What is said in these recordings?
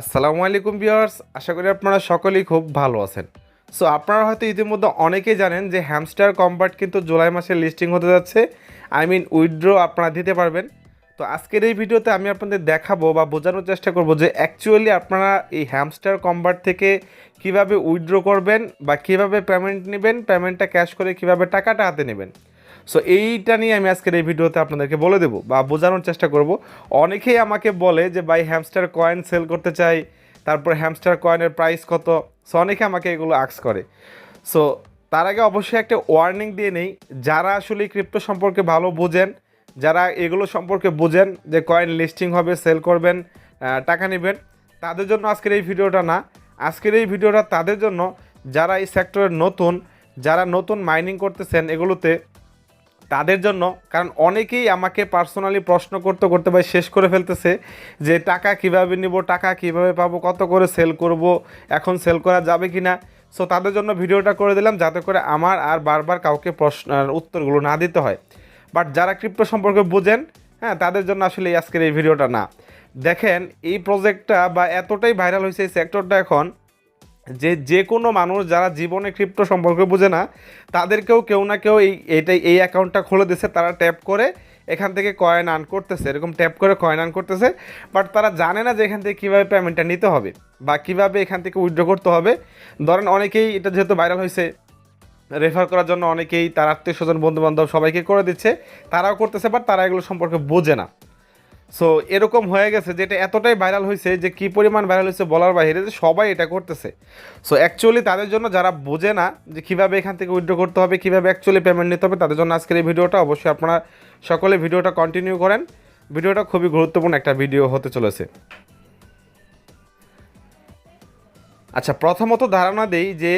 আসসালামু আলাইকুম ভিউয়ার্স, আশা করি আপনারা সকলেই খুব ভালো আছেন। সো আপনারা হয়তো ইতিমধ্যে অনেকেই জানেন যে হ্যামস্টার কম্বার্ট কিন্তু জুলাই মাসে লিস্টিং হতে যাচ্ছে। আই মিন উইথড্র আপনারা দিতে পারবেন। তো আজকের এই ভিডিওতে আমি আপনাদের দেখাবো বা বোঝানোর চেষ্টা করব যে অ্যাকচুয়ালি আপনারা এই হ্যামস্টার কম্বার্ট থেকে কীভাবে উইথড্র করবেন বা কীভাবে পেমেন্ট নেবেন পেমেন্টটা ক্যাশ করে কীভাবে টাকাটা হাতে নেবেন। সো এইটা নিয়ে আমি আজকের এই ভিডিওতে আপনাদেরকে বলে দেবো বা বোঝানোর চেষ্টা করব। অনেকেই আমাকে বলে যে, ভাই হ্যামস্টার কয়েন সেল করতে চাই, তারপর হ্যামস্টার কয়েনের প্রাইস কত? সো অনেকে আমাকে এগুলো আক্স করে। সো তার আগে অবশ্যই একটা ওয়ার্নিং দিয়ে নেই। যারা আসলে ক্রিপ্টো সম্পর্কে ভালো বোঝেন, যারা এগুলো সম্পর্কে বোঝেন যে কয়েন লিস্টিং হবে সেল করবেন টাকা নেবেন, তাদের জন্য আজকের এই ভিডিওটা না। আজকের এই ভিডিওটা তাদের জন্য। যারা এই সেক্টরের নতুন, যারা নতুন মাইনিং করতেছেন এগুলোতে তাদের জন্য, কারণ অনেকেই আমাকে পার্সোনালি প্রশ্ন করতে করতে ভাই শেষ করে ফেলতেছে যে টাকা কীভাবে নিব, টাকা কীভাবে পাবো, কত করে সেল করব, এখন সেল করা যাবে কি না সো তাদের জন্য ভিডিওটা করে দিলাম যাতে করে আমার আর বারবার কাউকে প্রশ্ন উত্তরগুলো না দিতে হয়। বাট যারা ক্রিপ্টো সম্পর্কে বোঝেন হ্যাঁ তাদের জন্য আসলে আজকের এই ভিডিওটা না। দেখেন, এই প্রজেক্টটা বা এতটাই ভাইরাল হয়েছে, এই সেক্টরটা এখন যে যে কোনো মানুষ যারা জীবনে ক্রিপ্টো সম্পর্কে বোঝে না, তাদেরকেও কেউ না কেউ এই এইটাই এই অ্যাকাউন্টটা খুলে দিছে, তারা ট্যাপ করে এখান থেকে কয়েন আর্ন করতেছে, এরকম ট্যাপ করে কয়েন আর্ন করতেছে বাট তারা জানে না যে এখান থেকে কীভাবে পেমেন্টটা নিতে হবে বা কীভাবে এখান থেকে উইথড্র করতে হবে। ধরেন অনেকেই এটা যেহেতু ভাইরাল হয়েছে রেফার করার জন্য অনেকেই তার আত্মীয় স্বজন বন্ধু বান্ধব সবাইকে করে দিচ্ছে, তারাও করতেছে বাট তারা এগুলো সম্পর্কে বোঝে না। সো এরকম হয়ে গেছে যেটা এতটাই ভাইরাল হয়েছে যে কি পরিমাণ ভাইরাল হয়েছে বলার বাইরে যে সবাই এটা করতেছে। সো অ্যাকচুয়ালি তাদের জন্য যারা বোঝে না যে কীভাবে এখান থেকে উইথড্র করতে হবে, কীভাবে অ্যাকচুয়ালি পেমেন্ট নিতে হবে, তাদের জন্য আজকের এই ভিডিওটা অবশ্যই আপনারা সকলে ভিডিওটা কন্টিনিউ করেন। ভিডিওটা খুবই গুরুত্বপূর্ণ একটা ভিডিও হতে চলেছে। আচ্ছা প্রথমত ধারণা দেই যে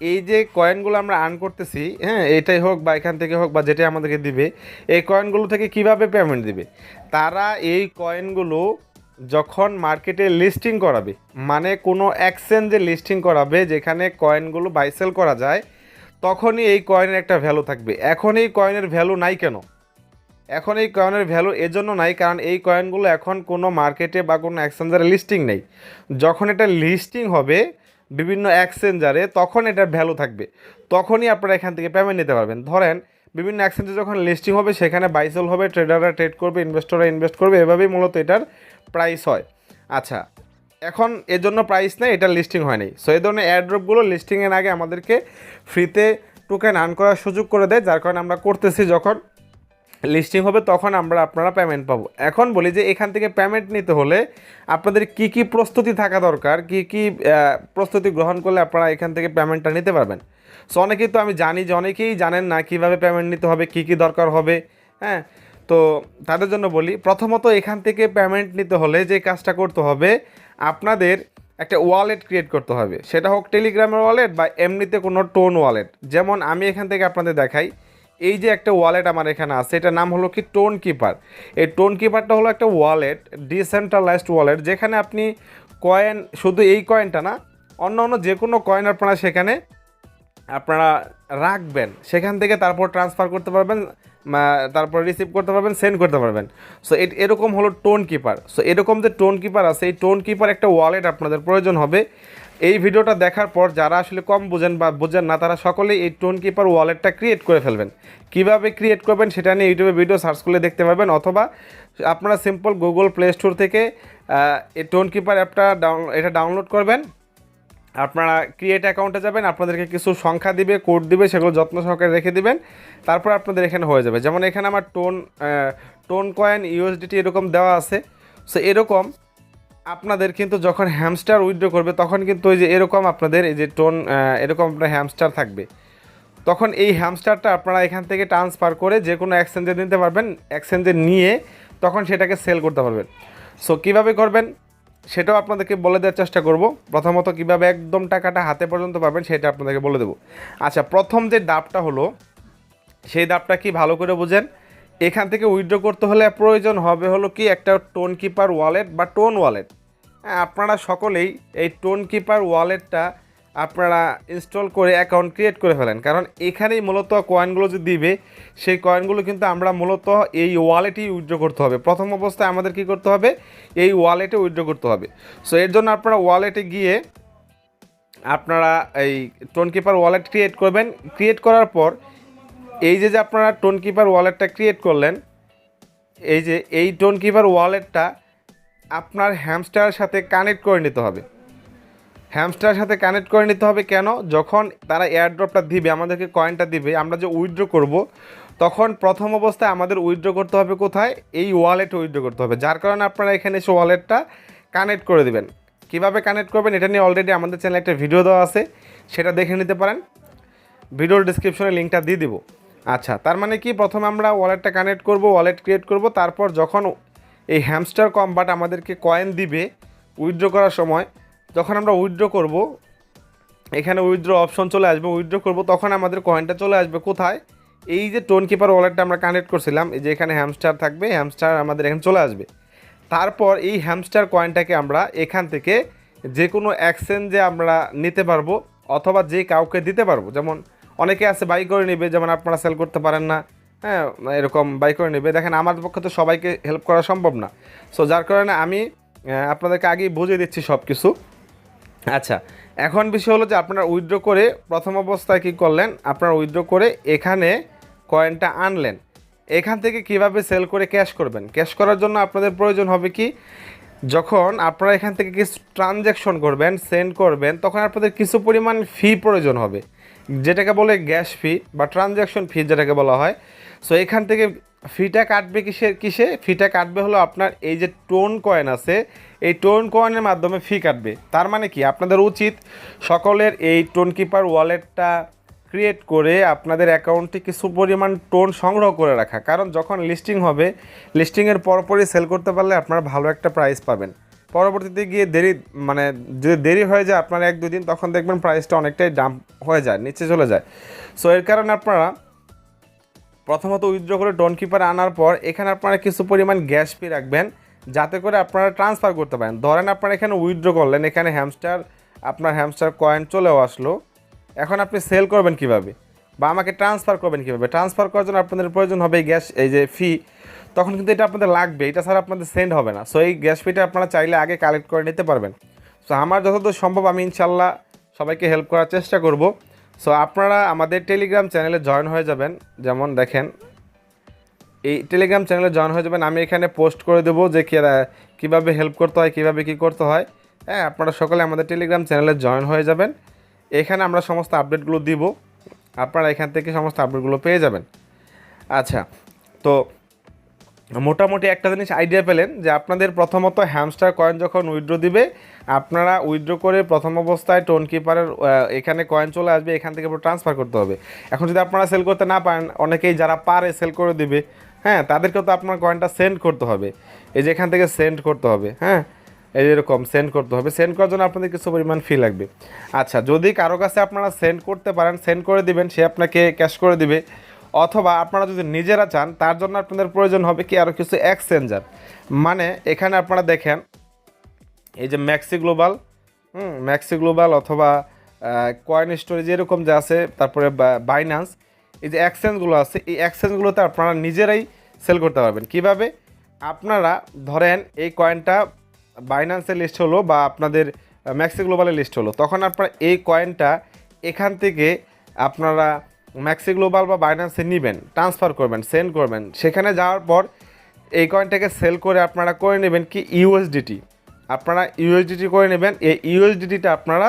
এই যে কয়েনগুলো আমরা আর্ন করতেছি হ্যাঁ এটাই হোক বা এখান থেকে হোক বা যেটাই আমাদেরকে দিবে, এই কয়েনগুলো থেকে কীভাবে পেমেন্ট দিবে? তারা এই কয়েনগুলো যখন মার্কেটে লিস্টিং করাবে মানে কোনো এক্সচেঞ্জে লিস্টিং করাবে, যেখানে কয়েনগুলো বাইসেল করা যায়, তখনই এই কয়েনের একটা ভ্যালু থাকবে। এখন এই কয়েনের ভ্যালু নাই কেন? এখন এই কয়েনের ভ্যালু এজন্য নাই, কারণ এই কয়েনগুলো এখন কোনো মার্কেটে বা কোনো এক্সচেঞ্জারে লিস্টিং নেই। যখন এটা লিস্টিং হবে বিভিন্ন এক্সচেঞ্জারে তখন এটার ভ্যালু থাকবে। তখনই আপনারা এখান থেকে পেমেন্ট নিতে পারবেন। ধরেন, বিভিন্ন এক্সচেঞ্জে যখন লিস্টিং হবে, সেখানে বাইসেল হবে ট্রেডাররা ট্রেড করবে ইনভেস্টররা ইনভেস্ট করবে, এভাবেই মূলত এটার প্রাইস হয়। আচ্ছা এখন এর জন্য প্রাইস নেই এটা লিস্টিং হয়নি সো এই ধরনের অ্যাড্রপগুলো লিস্টিংয়ের আগে আমাদেরকে ফ্রিতে টোকেন আর্ন করার সুযোগ করে দেয়, যার কারণে আমরা করতেছি যখন লিস্টিং হবে, তখন আমরা আপনারা পেমেন্ট পাবো। এখন বলি যে এখান থেকে পেমেন্ট নিতে হলে আপনাদের কি কি প্রস্তুতি থাকা দরকার, কি কি প্রস্তুতি গ্রহণ করলে আপনারা এখান থেকে পেমেন্টটা নিতে পারবেন। সো অনেকেই তো আমি জানি যে অনেকেই জানেন না কীভাবে পেমেন্ট নিতে হবে, কি কি দরকার হবে হ্যাঁ? তো তাদের জন্য বলি, প্রথমত এখান থেকে পেমেন্ট নিতে হলে যে কাজটা করতে হবে, আপনাদের একটা ওয়ালেট ক্রিয়েট করতে হবে। সেটা হোক টেলিগ্রামের ওয়ালেট বা এমনিতে কোনো টোন ওয়ালেট যেমন আমি এখান থেকে আপনাদের দেখাই এই যে একটা ওয়ালেট আমার এখানে আছে, এটার নাম হলো কি টোন কিপার এই টোন কিপারটা হলো একটা ওয়ালেট ডিসেন্ট্রালাইজড ওয়ালেট যেখানে আপনি কয়েন শুধু এই কয়েনটা না অন্য অন্য যে কোনো কয়েন আপনারা সেখানে আপনারা রাখবেন। সেখান থেকে তারপর ট্রান্সফার করতে পারবেন তারপর রিসিভ করতে পারবেন সেন্ড করতে পারবেন। সো এরকম হলো টোন কিপার সো এরকম যে টোন কিপার আছে, এই টোন কিপার একটা ওয়ালেট আপনাদের প্রয়োজন হবে। এই ভিডিওটা দেখার পর যারা আসলে কম বোঝেন বা বোঝেন না, তারা সকলেই এই টোন কিপার ওয়ালেটটা ক্রিয়েট করে ফেলবেন। কীভাবে ক্রিয়েট করবেন সেটা নিয়ে ইউটিউবে ভিডিও সার্চ করলে দেখতে পারবেন, অথবা আপনারা সিম্পল গুগল প্লে স্টোর থেকে এই টোন কিপার অ্যাপটা ডাউন এটা ডাউনলোড করবেন। আপনারা ক্রিয়েট অ্যাকাউন্টে যাবেন, আপনাদেরকে কিছু সংখ্যা দিবে কোড দিবে, সেগুলো যত্ন সহকারে রেখে দিবেন। তারপর আপনাদের এখানে হয়ে যাবে। যেমন এখানে আমার টোন টোন কয়েন ইউএসডিটি এরকম দেওয়া আছে। সো এরকম আপনাদের কিন্তু যখন হ্যামস্টার উইথড্র করবে, তখন কিন্তু ওই যে এরকম আপনাদের, এই যে টোন এরকম আপনার হ্যামস্টার থাকবে। তখন এই হ্যামস্টারটা আপনারা এখান থেকে ট্রান্সফার করে যে কোনো এক্সচেঞ্জে নিতে পারবেন এক্সচেঞ্জে নিয়ে তখন সেটাকে সেল করতে পারবেন। সো কীভাবে করবেন? সেটাও আপনাদেরকে বলে দেওয়ার চেষ্টা করব। প্রথমত কীভাবে একদম টাকাটা হাতে পর্যন্ত পাবেন, সেটা আপনাদেরকে বলে দেবো। আচ্ছা প্রথম যে ডাবটা হলো, সেই দাপটা কি ভালো করে বুঝেন? এখান থেকে উইথড্র করতে হলে প্রয়োজন হবে হলো কি একটা টোন কিপার ওয়ালেট বা টোন ওয়ালেট হ্যাঁ আপনারা সকলেই এই টোন কিপার ওয়ালেটটা আপনারা ইনস্টল করে অ্যাকাউন্ট ক্রিয়েট করে ফেলেন। কারণ এখানেই মূলত কয়েনগুলো যে দিবে, সেই কয়েনগুলো কিন্তু আমরা মূলত এই ওয়ালেটেই উইথড্র করতে হবে। প্রথম অবস্থায় আমাদের কি করতে হবে? এই ওয়ালেটে উইথড্র করতে হবে। সো এর জন্য আপনারা ওয়ালেটে গিয়ে আপনারা এই টোন কিপার ওয়ালেট ক্রিয়েট করবেন। ক্রিয়েট করার পর এই যে যে আপনারা টোন কিপার ওয়ালেটটা ক্রিয়েট করলেন, এই যে এই টোন কিপার ওয়ালেটটা আপনার হ্যামস্টারের সাথে কানেক্ট করে নিতে হবে। হ্যামস্টারের সাথে কানেক্ট করে নিতে হবে কেন? যখন তারা এয়ারড্রপটা দিবে, আমাদেরকে কয়েনটা দিবে, আমরা যে উইথড্র করব, তখন প্রথম অবস্থায় আমাদের উইথড্র করতে হবে কোথায়? এই ওয়ালেটে উইথড্র করতে হবে। যার কারণে আপনারা এখানে এসে ওয়ালেটটা কানেক্ট করে দেবেন। কীভাবে কানেক্ট করবেন? এটা নিয়ে অলরেডি আমাদের চ্যানেলে একটা ভিডিও দেওয়া আছে, সেটা দেখে নিতে পারেন। ভিডিওর ডিসক্রিপশনে লিঙ্কটা দিয়ে দিব। আচ্ছা তার মানে কি? প্রথমে আমরা ওয়ালেটটা কানেক্ট করব, ওয়ালেট ক্রিয়েট করব, তারপর যখন এই হ্যামস্টার কম্বাট আমাদেরকে কয়েন দিবে উইথড্র করার সময়, যখন আমরা উইথড্র করব, এখানে উইথড্র অপশন চলে আসবে, উইথড্র করব, তখন আমাদের কয়েনটা চলে আসবে কোথায়? এই যে টোন কিপার ওয়ালেটটা আমরা কানেক্ট করছিলাম, এই যে এখানে হ্যামস্টার থাকবে, হ্যামস্টার আমাদের এখানে চলে আসবে। তারপর এই হ্যামস্টার কয়েনটাকে আমরা এখান থেকে যে কোনো এক্সচেঞ্জে আমরা নিতে পারব, অথবা যে কাউকে দিতে পারব, যেমন অনেকে আছে বাই করে নেবে, যেমন আপনারা সেল করতে পারেন না। হ্যাঁ এরকম বাই করে নেবে। দেখেন, আমার পক্ষে তো সবাইকে হেল্প করা সম্ভব না। সো যার কারণে আমি আপনাদেরকে আগেই বুঝিয়ে দিচ্ছি সব কিছু আচ্ছা এখন বিষয় হলো যে আপনারা উইথড্র করে প্রথম অবস্থায় কী করলেন? আপনারা উইথড্র করে এখানে কয়েনটা আনলেন। এখান থেকে কীভাবে সেল করে ক্যাশ করবেন? ক্যাশ করার জন্য আপনাদের প্রয়োজন হবে কি? যখন আপনারা এখান থেকে কিছু ট্রানজ্যাকশন করবেন সেন্ড করবেন, তখন আপনাদের কিছু পরিমাণ ফি প্রয়োজন হবে। যেটাকে বলে গ্যাস ফি বা ট্রানজ্যাকশন ফি যেটাকে বলা হয়। সো এখান থেকে ফিটা কাটবে কিসের, কিসে? ফিটা কাটবে হলো আপনার এই যে টোন কয়েন আছে, এই টোন কয়েনের মাধ্যমে ফি কাটবে। তার মানে কি? আপনাদের উচিত সকলের এই টোন কিপার ওয়ালেটটা ক্রিয়েট করে আপনাদের অ্যাকাউন্টে কিছু পরিমাণ টোন সংগ্রহ করে রাখা। কারণ যখন লিস্টিং হবে লিস্টিংয়ের পরপরই সেল করতে পারলে আপনারা ভালো একটা প্রাইস পাবেন। পরবর্তীতে গিয়ে দেরি মানে যদি দেরি হয়ে যায় আপনার এক দুদিন তখন দেখবেন প্রাইসটা অনেকটাই ডাম্প হয়ে যায়, নিচে চলে যায়। সো এর কারণে আপনারা প্রথমত উইথড্র করে টোন কিপার আনার পর এখানে আপনারা কিছু পরিমাণ গ্যাস ফি রাখবেন, যাতে করে আপনারা ট্রান্সফার করতে পারেন। ধরেন আপনারা এখানে উইথড্র করলেন, এখানে হ্যামস্টার আপনার হ্যামস্টার কয়েন চলেও আসলো। এখন আপনি সেল করবেন কীভাবে? বা আমাকে ট্রান্সফার করবেন কীভাবে? ট্রান্সফার করার জন্য আপনাদের প্রয়োজন হবে গ্যাস এই যে ফি তখন কিন্তু এটা আপনাদের লাগবে, এটা ছাড়া আপনাদের সেন্ড হবে না। সো এই গ্যাস ফিটা আপনারা চাইলে আগে কালেক্ট করে নিতে পারবেন। সো আমার যতদূর সম্ভব আমি ইনশাল্লাহ সবাইকে হেল্প করার চেষ্টা করব। সো আপনারা আমাদের টেলিগ্রাম চ্যানেলে জয়েন হয়ে যাবেন। যেমন দেখেন, এই টেলিগ্রাম চ্যানেলে জয়েন হয়ে যাবেন। আমি এখানে পোস্ট করে দেবো যে কীভাবে হেল্প করতে হয়, কীভাবে কী করতে হয়। হ্যাঁ আপনারা সকলে আমাদের টেলিগ্রাম চ্যানেলে জয়েন হয়ে যাবেন। এখানে আমরা সমস্ত আপডেটগুলো দিব। আপনারা এখান থেকে সমস্ত আপডেটগুলো পেয়ে যাবেন। আচ্ছা তো মোটামুটি একটা জিনিস আইডিয়া পেলেন যে আপনাদের প্রথমত হ্যামস্টার কয়েন যখন উইড্রো দিবে, আপনারা উইড্রো করে প্রথম অবস্থায় টোন কিপারের এখানে কয়েন চলে আসবে, এখান থেকে ট্রান্সফার করতে হবে। এখন যদি আপনারা সেল করতে না পারেন, অনেকেই যারা পারে সেল করে দিবে হ্যাঁ তাদেরকেও তো আপনার কয়েনটা সেন্ড করতে হবে। এই যে এখান থেকে সেন্ড করতে হবে হ্যাঁ এই এরকম সেন্ড করতে হবে। সেন্ড করার জন্য আপনাদের কিছু পরিমাণ ফি লাগবে। আচ্ছা যদি কারও কাছে আপনারা সেন্ড করতে পারেন সেন্ড করে দিবেন, সে আপনাকে ক্যাশ করে দিবে। অথবা আপনারা যদি নিজেরা চান, তার জন্য আপনাদের প্রয়োজন হবে কি আরও কিছু এক্সচেঞ্জার মানে এখানে আপনারা দেখেন, এই যে maxi global hmm maxi global অথবা কয়েন স্টোরেজ এরকম যে আছে, তারপরে বাইনান্স এই যে এক্সচেঞ্জগুলো আছে, এই এক্সচেঞ্জগুলোতে আপনারা নিজেরাই সেল করতে পারবেন। কীভাবে? আপনারা ধরেন এই কয়েনটা বাইনান্সের লিস্ট হলো বা আপনাদের ম্যাক্সি গ্লোবালের লিস্ট হলো। তখন আপনারা এই কয়েনটা এখান থেকে আপনারা ম্যাক্সি গ্লোবাল বা বাইনান্সে নেবেন ট্রান্সফার করবেন সেন্ড করবেন, সেখানে যাওয়ার পর এই কয়েনটাকে সেল করে আপনারা করে নেবেন কি ইউএসডিটি আপনারা ইউএসডিটি করে নেবেন, এই ইউএসডিটিটা আপনারা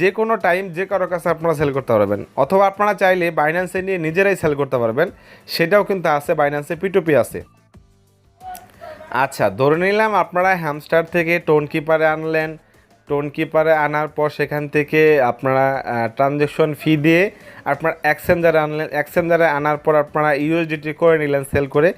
যে কোনো টাইম যে কারও কাছে আপনারা সেল করতে পারবেন, অথবা আপনারা চাইলে বাইন্যান্সে নিয়ে নিজেরাই সেল করতে পারবেন, সেটাও কিন্তু আছে বাইন্যান্সে পিটুপি আছে। আচ্ছা ধরে নিলাম আপনারা হ্যামস্টার থেকে টোন কিপারে আনলেন টোন কিপারে আনার পর সেখান থেকে আপনারা ট্রানজ্যাকশন ফি দিয়ে আপনার এক্সচেঞ্জারে আনলেন। এক্সচেঞ্জারে আনার পর আপনারা ইউএসডিটি করে নিলেন সেল করে।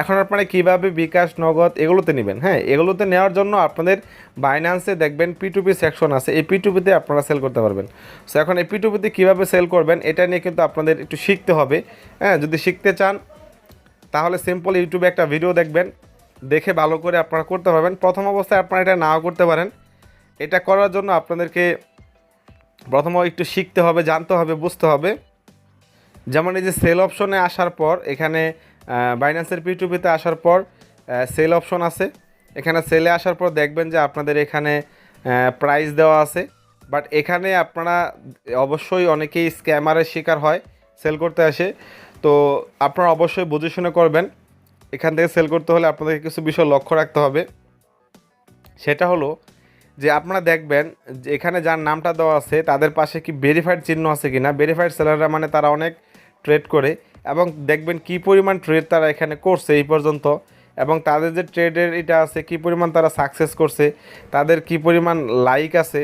এখন আপনারা কীভাবে বিকাশ, নগদ এগুলোতে নেবেন? হ্যাঁ এগুলোতে নেওয়ার জন্য আপনাদের বাইন্যান্সে দেখবেন পিটুপি সেকশন আছে। এই পিটুপিতে আপনারা সেল করতে পারবেন। সো এখন এই পিটুপিতে কীভাবে সেল করবেন, এটা নিয়ে কিন্তু আপনাদের একটু শিখতে হবে। হ্যাঁ যদি শিখতে চান, তাহলে সিম্পল ইউটিউবে একটা ভিডিও দেখবেন। দেখে ভালো করে আপনারা করতে পারবেন। প্রথম অবস্থায় আপনারা এটা নাও করতে পারেন। এটা করার জন্য আপনাদেরকে প্রথমে একটু শিখতে হবে, জানতে হবে, বুঝতে হবে। যেমন এই যে সেল অপশনে আসার পর, এখানে বাইন্যান্সের পিটুপিতে আসার পর সেল অপশন আছে। এখানে সেলে আসার পর দেখবেন যে আপনাদের এখানে প্রাইস দেওয়া আছে। বাট এখানে আপনারা অবশ্যই অনেকেই স্ক্যামারের শিকার হয় সেল করতে আসে। তো আপনারা অবশ্যই বুঝে শুনে করবেন। এখান থেকে সেল করতে হলে আপনাদেরকে কিছু বিষয় লক্ষ্য রাখতে হবে। সেটা হলো যে আপনারা দেখবেন এখানে যার নামটা দেওয়া আছে, তাদের পাশে কি ভেরিফাইড চিহ্ন আছে কি না ভেরিফাইড সেলাররা মানে তারা অনেক ট্রেড করে এবং দেখবেন কি পরিমাণ ট্রেড তারা এখানে করছে এই পর্যন্ত এবং তাদের যে ট্রেডের এটা আছে, কি পরিমাণ তারা সাকসেস করছে, তাদের কি পরিমাণ লাইক আছে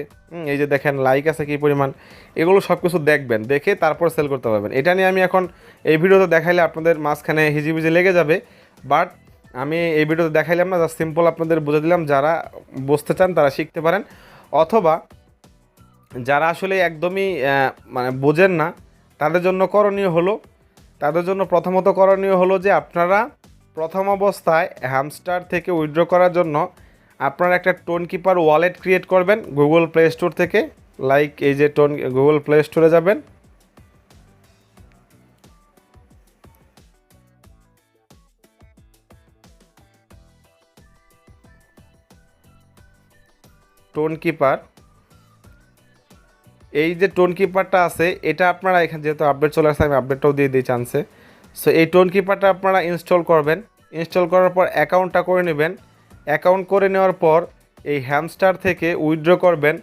এই যে দেখেন লাইক আছে কি পরিমাণ, এগুলো সব কিছু দেখবেন, দেখে তারপর সেল করতে পারবেন। এটা নিয়ে আমি এখন এই ভিডিওতে দেখাইলে আপনাদের মাঝখানে হিজিবিজি লেগে যাবে বাট আমি এই ভিডিওতে দেখাইলাম না জাস্ট সিম্পল আপনাদের বুঝে দিলাম, যারা বুঝতে চান তারা শিখতে পারেন। অথবা যারা আসলে একদমই মানে বোঝেন না, তাদের জন্য করণীয় হলো, তাদের জন্য প্রথমত করণীয় হলো যে আপনারা প্রথম অবস্থায় হ্যামস্টার থেকে উইথড্র করার জন্য আপনারা একটা টোন কিপার ওয়ালেট ক্রিয়েট করবেন গুগল প্লে স্টোর থেকে। লাইক এই যে টোন গুগল প্লে স্টোরে যাবেন। টোন কিপার এই যে টোন কিপারটা আছে, এটা আপনারা এখানে যেহেতু আপডেট চলে আসছে, আমি আপডেটটাও দিয়ে দিই চান্সে সো এই টোন কিপারটা আপনারা ইনস্টল করবেন। ইনস্টল করার পর অ্যাকাউন্টটা করে নেবেন। অ্যাকাউন্ট করে নেওয়ার পর এই হ্যামস্টার থেকে উইথড্র করবেন।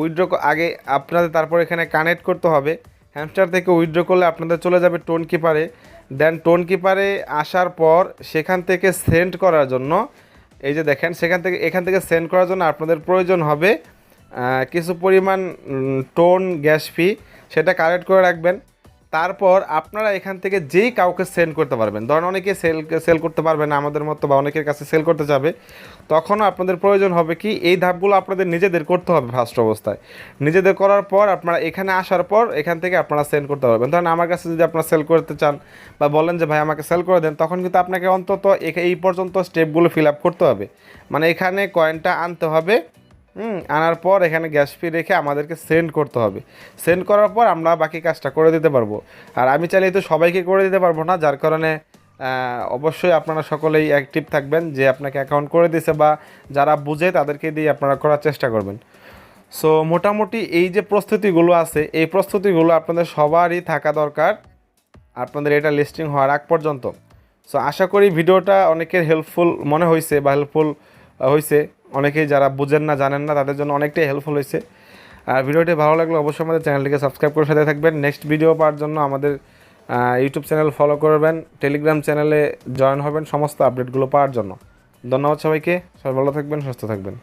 উইথড্র আগে আপনাদের তারপর এখানে কানেক্ট করতে হবে। হ্যামস্টার থেকে উইথড্র করলে আপনাদের চলে যাবে টোন কিপারে দেন টোন কিপারে আসার পর সেখান থেকে সেন্ড করার জন্য এই যে দেখেন, সেখান থেকে, এখান থেকে সেন্ড করার জন্য আপনাদের প্রয়োজন হবে কিছু পরিমাণ টোন গ্যাস ফি সেটা কালেক্ট করে রাখবেন। তারপর আপনারা এখান থেকে যেই কাউকে সেন্ড করতে পারবেন, ধরেন অনেকে সেল সেল করতে পারবে না আমাদের মতো বা অনেকের কাছে সেল করতে যাবে, তখনও আপনাদের প্রয়োজন হবে কি, এই ধাপগুলো আপনাদের নিজেদের করতে হবে ফার্স্ট অবস্থায়। নিজেদের করার পর আপনারা এখানে আসার পর এখান থেকে আপনারা সেন্ড করতে পারবেন। ধরেন আমার কাছে যদি আপনারা সেল করতে চান বা বলেন যে, ভাই, আমাকে সেল করে দেন, তখন কিন্তু আপনাকে অন্তত এই পর্যন্ত স্টেপগুলো ফিল আপ করতে হবে। মানে এখানে কয়েনটা আনতে হবে হুম, আনার পর এখানে গ্যাস ফি রেখে আমাদেরকে সেন্ড করতে হবে। সেন্ড করার পর আমরা বাকি কাজটা করে দিতে পারব। আর আমি চাইলে তো সবাইকে করে দিতে পারব না, যার কারণে অবশ্যই আপনারা সকলেই অ্যাক্টিভ থাকবেন, যে আপনাকে অ্যাকাউন্ট করে দিছে বা যারা বুঝে তাদেরকে দিয়ে আপনারা করার চেষ্টা করবেন। সো মোটামুটি এই যে প্রস্তুতিগুলো আছে, এই প্রস্তুতিগুলো আপনাদের সবারই থাকা দরকার, আপনাদের এটা লিস্টিং হওয়ার আগ পর্যন্ত। সো আশা করি ভিডিওটা অনেকের হেল্পফুল মনে হয়েছে বা হেল্পফুল হয়েছে অনেকেই যারা বুঝেন না, জানেন না, তাদের জন্য অনেকটাই হেল্পফুল হয়েছে। আর ভিডিওটি ভালো লাগলে অবশ্যই আমাদের চ্যানেলটিকে সাবস্ক্রাইব করে সাথে থাকবেন। নেক্সট ভিডিও পাওয়ার জন্য আমাদের ইউটিউব চ্যানেল ফলো করবেন। টেলিগ্রাম চ্যানেলে জয়েন হবেন সমস্ত আপডেটগুলো পাওয়ার জন্য। ধন্যবাদ সবাইকে। সবাই ভালো থাকবেন, সুস্থ থাকবেন।